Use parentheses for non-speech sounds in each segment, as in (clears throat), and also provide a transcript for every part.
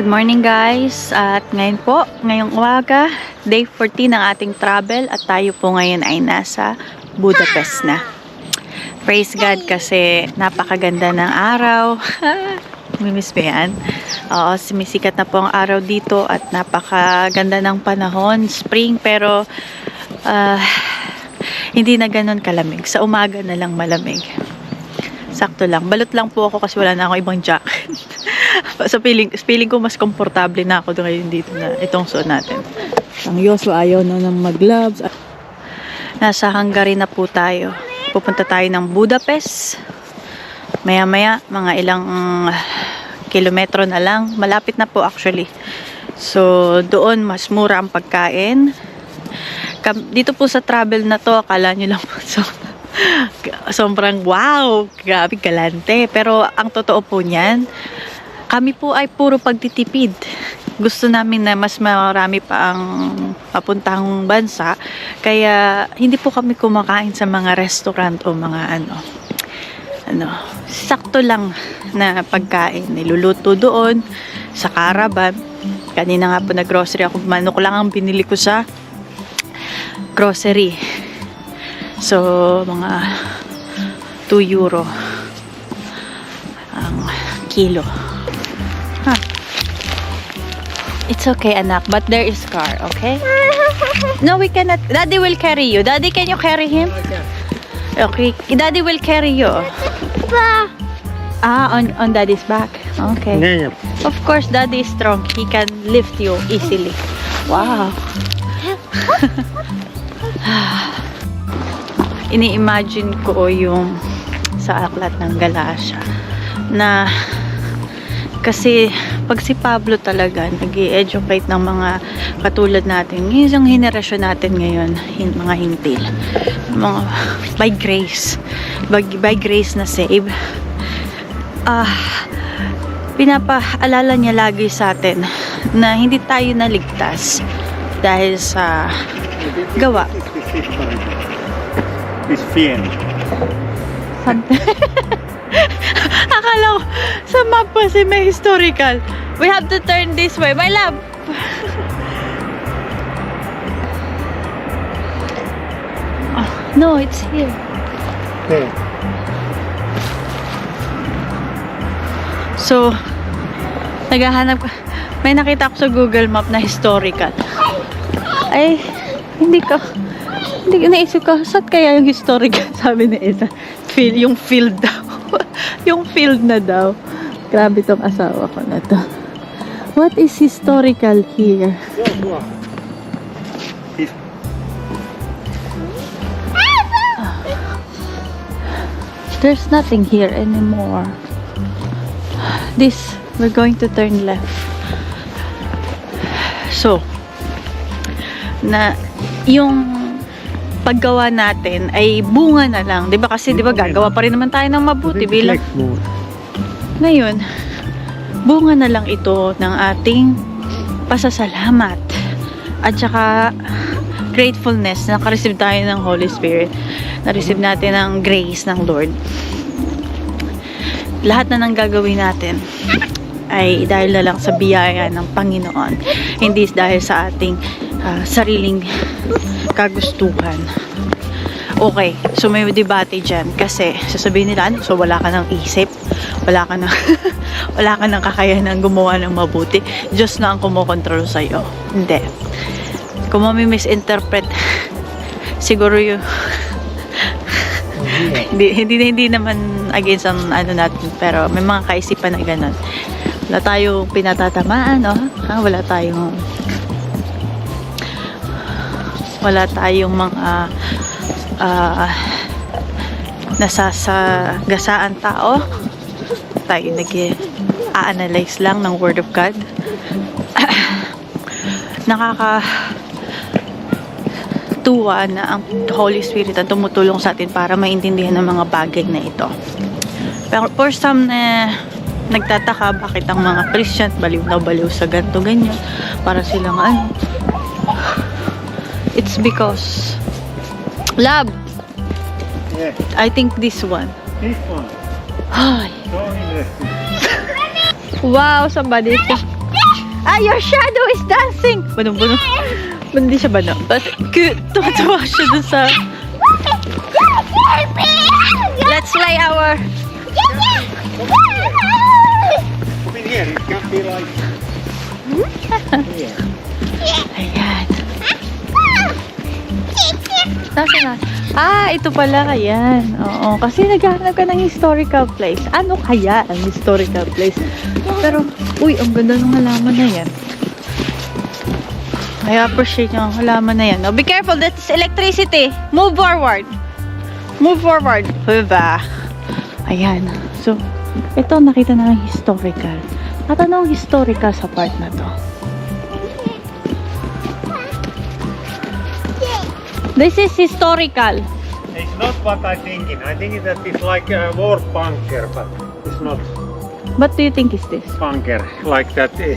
Good morning guys at ngayon po, ngayong umaga, day 14 ng ating travel at tayo po ngayon ay nasa Budapest na. Praise God kasi napakaganda ng araw. (laughs) Mimiss ba yan? Oo, sumisikat na po ang araw dito at napakaganda ng panahon, spring pero ah, hindi na ganun kalamig. Sa umaga na lang malamig. Sakto lang. Balot lang po ako kasi wala na akong ibang jacket. (laughs) (laughs) so feeling, feeling ko mas komportable na ako ngayon dito na itong suot natin. Ang Yoso ayaw na ng mag-gloves. Nasa Hungary na po tayo. Pupunta tayo ng Budapest. Maya-maya, mga ilang mm, kilometro na lang. Malapit na po actually. So, doon mas mura ang pagkain. Dito po sa travel na to, akala nyo lang po (laughs) so, sobrang wow, grabe galante. Pero ang totoo po niyan, kami po ay puro pagtitipid. Gusto namin na mas marami pa ang papuntang bansa. Kaya hindi po kami kumakain sa mga restaurant o mga ano. Ano, sakto lang na pagkain. Niluluto doon sa caravan. Kanina nga po nag-grocery ako. Manok lang ang binili ko sa grocery. So, mga 2 euro ang kilo. It's okay, anak, but there is car, okay? No, we cannot. Daddy will carry you. Daddy, can you carry him? Okay, Daddy will carry you. Ah, on on Daddy's back. Okay. Yeah, yeah. Of course, Daddy is strong. He can lift you easily. Wow. (laughs) Ini-imagine ko yung sa aklat ng Galacia na kasi pag si Pablo talaga nag educate ng mga katulad natin, yung henerasyon natin ngayon, mga hintil, mga by grace, by, by grace na save, ah, pinapaalala niya lagi sa atin na hindi tayo naligtas dahil sa gawa. It's. Something. (laughs) Akala ko, sa map kasi may historical. We have to turn this way. My love! Oh, (laughs) no, it's here. Okay. So, naghahanap ka. May nakita ako sa Google Map na historical. Ay, hindi ko. Hindi ko naisip ko, saan kaya yung historical? (laughs) Sabi ni Isa. Feel, yung field daw. Yung field na daw. Grabe tong asawa ko na to. What is historical here? There's nothing here anymore. This, we're going to turn left. So, na yung paggawa natin ay bunga na lang. 'Di ba kasi 'di ba gagawa pa rin naman tayo ng mabuti bilang ngayon, bunga na lang ito ng ating pasasalamat at saka gratefulness na nakareceive tayo ng Holy Spirit. Na-receive natin ang grace ng Lord. Lahat na nang gagawin natin ay dahil na lang sa biyaya ng Panginoon. Hindi dahil sa ating ah, sariling kagustuhan. Okay, so may debate dyan kasi sasabihin nila, ano, so wala ka ng isip, wala ka ng, (laughs) wala ka ng kakayahan gumawa ng mabuti, Diyos na ang kumokontrol sa'yo. Hindi. Kung mami-misinterpret, (laughs) siguro yung, (laughs) hindi, hindi, hindi naman against ang ano natin, pero may mga kaisipan na ganun. Wala tayong pinatatamaan, no? Ha? Wala tayong wala tayong mga ah nasasagasaan tao. Tayo nag-a-analyze lang ng Word of God. (clears throat) Nakaka tuwa na ang Holy Spirit ang tumutulong sa atin para maintindihan ng mga bagay na ito. Pero for some na nagtataka bakit ang mga Christian baliw na baliw sa ganto ganyan para silang ano it's because love Yeah. I think this one This one. Ay, wow somebody Ah, your shadow is dancing! Bunong-bunong. Hindi siya bano. But, cute. Tuwa-tuwa siya dun sa... Let's play our... Come in here. It be like. (laughs) Ayan. Nasaan na? Ah, ito pala. Ayan. Oo. Kasi naghahanap ka ng historical place. Ano kaya ang historical place? Pero, uy, ang ganda ng halaman na yan. I appreciate yung halaman na yan. Oh, be careful, that's electricity. Move forward. Move forward. Diba? Ayan. So, ito nakita na ng historical. At anong historical sa part na to? This is historical. It's not what I'm thinking. I think that it's like a war bunker, but it's not What do you think is this? bunker like that. eh,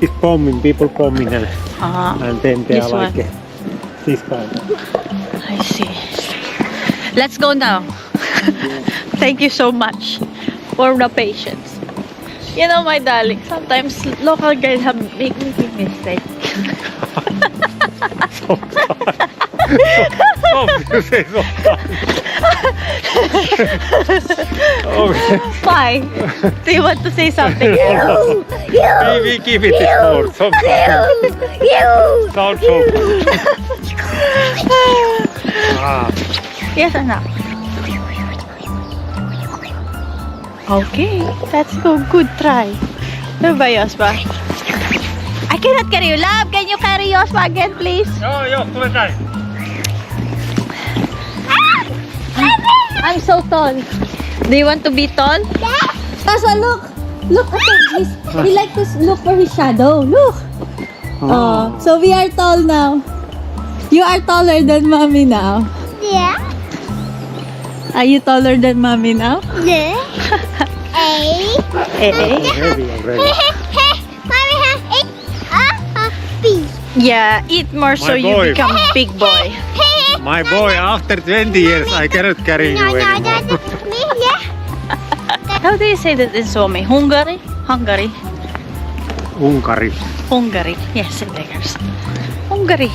It's bombing, people bombing, and, Ah, and then they are like one. eh, this kind. I see. Let's go now. (laughs) Thank you so much for the patience. You know, my darling, sometimes local guys have make me mistake. Oh, you say so. okay. Why? Do you want to say something? We, we keep it small. Sometimes. Sound so ah, yes, anak. Okay, let's go. Good try. Ano ba, Yospa? I cannot carry you. Love, can you carry Yospa again, please? Joo, joo, tule I'm so tall. Do you want to be tall? Tasa, oh, look! Look at him. He's, he like to look for his shadow. Look! Oh. oh, so we are tall now. You are taller than mommy now. Yeah. Are you taller than mommy now? Yeah. (laughs) A. Already, already. Mommy has A. A. A. B. Yeah, eat more so My you become big boy. My boy, after 20 years, I cannot carry you anymore. that's me. Yeah. (laughs) How do you say that in Suomi? Hungary? Hungary? Unkari. Hungary. Yes, it is. Hungary.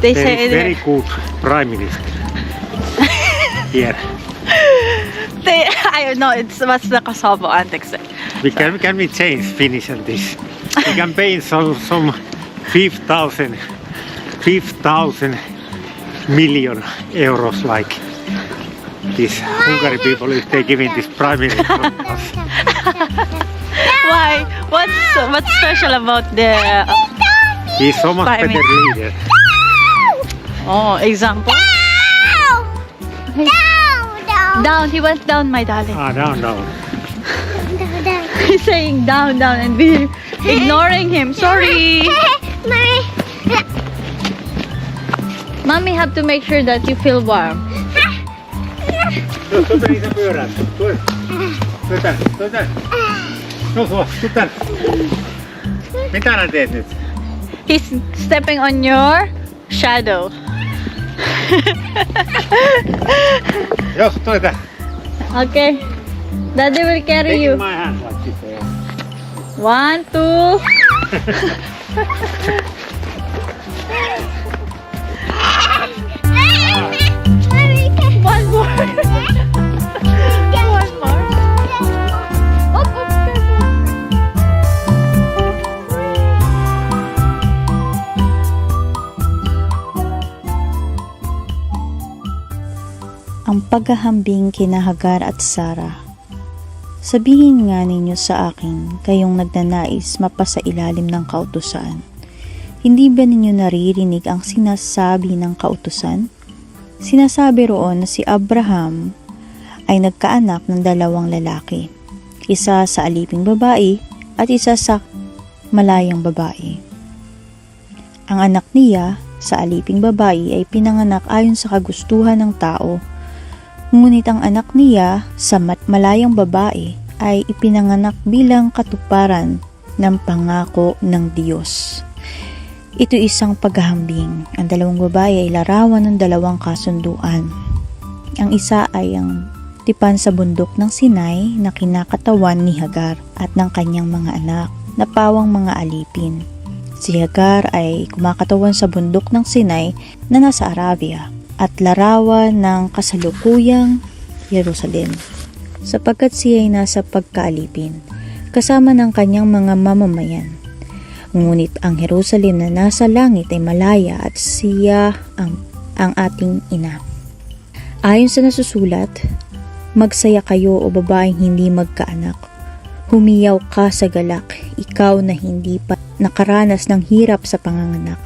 They say Very, very good prime minister. (laughs) Here. They, (laughs) I don't know, it's what's the Kosovo antics. We can, can we change Finnish and this? We can pay some, some 5,000 5,000 million euros like this Hungary people if they giving this prime minister. (laughs) Why? What's what's special about the He's so much Prime better Minister. leader. oh example? Down. Down. Down. Down, he went down, my darling. Ah, down, down. Down. (laughs) Down. He's saying down, down, and we're ignoring him. Sorry. (laughs) mommy have to make sure that you feel warm. He's stepping on your shadow. Okay. Daddy will carry you. One, two. (laughs) ang paghahambing kina Hagar at Sara. Sabihin nga ninyo sa akin, kayong nagnanais mapasa ilalim ng kautusan. Hindi ba ninyo naririnig ang sinasabi ng kautusan? Sinasabi roon na si Abraham ay nagkaanak ng dalawang lalaki. Isa sa aliping babae at isa sa malayang babae. Ang anak niya sa aliping babae ay pinanganak ayon sa kagustuhan ng tao Ngunit ang anak niya sa malayang babae ay ipinanganak bilang katuparan ng pangako ng Diyos. Ito isang paghahambing. Ang dalawang babae ay larawan ng dalawang kasunduan. Ang isa ay ang tipan sa bundok ng Sinai na kinakatawan ni Hagar at ng kanyang mga anak na pawang mga alipin. Si Hagar ay kumakatawan sa bundok ng Sinai na nasa Arabia at larawan ng kasalukuyang Jerusalem sapagkat siya ay nasa pagkaalipin kasama ng kanyang mga mamamayan. Ngunit ang Jerusalem na nasa langit ay malaya at siya ang, ang ating ina. Ayon sa nasusulat, magsaya kayo o babaeng hindi magkaanak. Humiyaw ka sa galak, ikaw na hindi pa nakaranas ng hirap sa panganganak.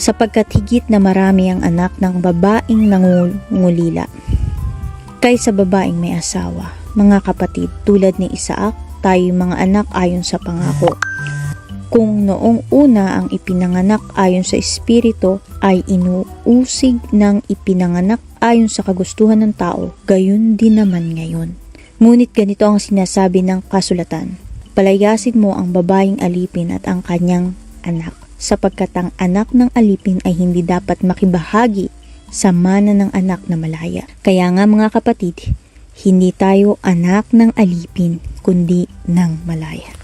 Sapagkat higit na marami ang anak ng babaeng nangungulila kaysa babaeng may asawa. Mga kapatid, tulad ni Isaac, tayo mga anak ayon sa pangako. Kung noong una ang ipinanganak ayon sa Espiritu ay inuusig ng ipinanganak ayon sa kagustuhan ng tao, gayon din naman ngayon. Ngunit ganito ang sinasabi ng kasulatan, palayasin mo ang babaeng alipin at ang kanyang anak, sapagkat ang anak ng alipin ay hindi dapat makibahagi sa mana ng anak na malaya. Kaya nga mga kapatid, hindi tayo anak ng alipin, kundi ng malaya.